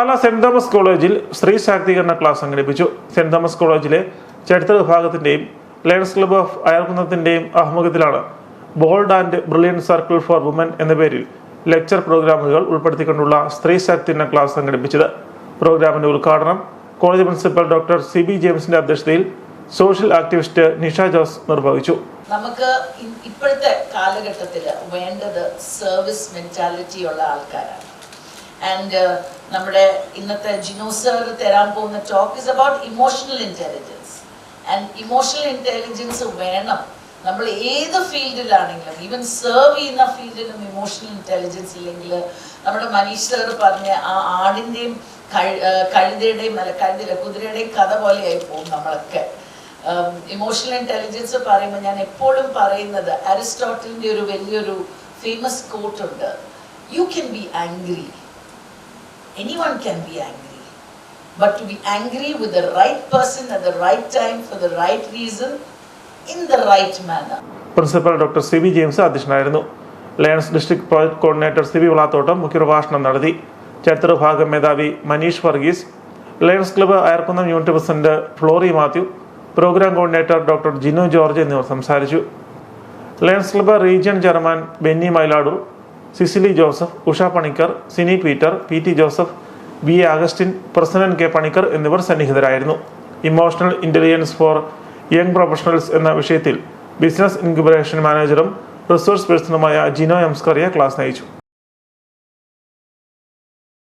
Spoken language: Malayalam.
പാലാ സെന്റ് തോമസ് കോളേജിൽ സ്ത്രീ ശാക്തീകരണ ക്ലാസ് സംഘടിപ്പിച്ചു. സെന്റ് തോമസ് കോളേജിലെ ചരിത്ര വിഭാഗത്തിന്റെയും ലയൺസ് ക്ലബ് ഓഫ് അയൽക്കുന്നത്തിന്റെയും ആഭിമുഖ്യത്തിലാണ് bold and brilliant circle for woman എന്ന പേരിൽ ലെക്ചർ പ്രോഗ്രാമുകൾ ഉൾപ്പെടുത്തിക്കൊണ്ടുള്ള സ്ത്രീ ശാക്തീകരണ ക്ലാസ് സംഘടിപ്പിച്ചത്. പ്രോഗ്രാമിന്റെ ഉദ്ഘാടനം college principal doctor C B ജെയിംസിന്റെ അധ്യക്ഷതയിൽ സോഷ്യൽ ആക്ടിവിസ്റ്റ് നിഷ ജോസ് നിർവഹിച്ചു. നമുക്ക് ഇപ്പോഴത്തെ കാലഘട്ടത്തിൽ വേണ്ടത് സർവീസ് മെന്റാലിറ്റി ഉള്ള ആൾക്കാരാണ്. ആൻഡ് നമ്മുടെ ഇന്നത്തെ ജിനോ സർ തരാൻ പോകുന്ന talk is about emotional intelligence and emotional intelligence വേണം. നമ്മൾ ഏത് ഫീൽഡിലാണെങ്കിലും ഈവൻ സെർവ് ചെയ്യുന്ന ഫീൽഡിലും ഇമോഷണൽ ഇന്റലിജൻസ് ഇല്ലെങ്കിൽ നമ്മുടെ മനീഷ് സർ പറഞ്ഞ ആ ആടിന്റെയും കഴുതയുടെയും അല്ല കഴുതയില്ല കുതിരയുടെയും കഥ പോലെയായി പോകും നമ്മളൊക്കെ. ഇമോഷണൽ ഇന്റലിജൻസ് പറയുമ്പോൾ ഞാൻ എപ്പോഴും പറയുന്നത് അരിസ്റ്റോട്ടലിന്റെ ഒരു വലിയൊരു famous കോട്ടുണ്ട് you can be angry any can be angry. But to be angry with the right person at the right time for the right reason in the right manner. Principal doctor C V James അധ്യക്ഷനായിരുന്നു Lions district project coordinator C V Vilathottam മുഖ്യപ്രഭാഷണം നടത്തി ചരിത്ര വിഭാഗം മേധാവി Maneesh Varghese Lions club Ayarkunnam unit president Flory Mathew programme coordinator doctor Jinu George എന്നിവർ സംസാരിച്ചു Lions club region chairman Benny Mailadoor Cicily Joseph Usha Panicker Sini Peter P T Joseph B A Augustine president K Panicker എന്നിവർ സന്നിഹിതരായിരുന്നു. Emotional intelligence for young professionals എന്ന വിഷയത്തിൽ ബിസിനസ് ഇൻക്യുബറേഷൻ മാനേജറും റിസോഴ്സ് പേഴ്സണുമായ ജിനോ എംസ്കറിയ ക്ലാസ് നയിച്ചു.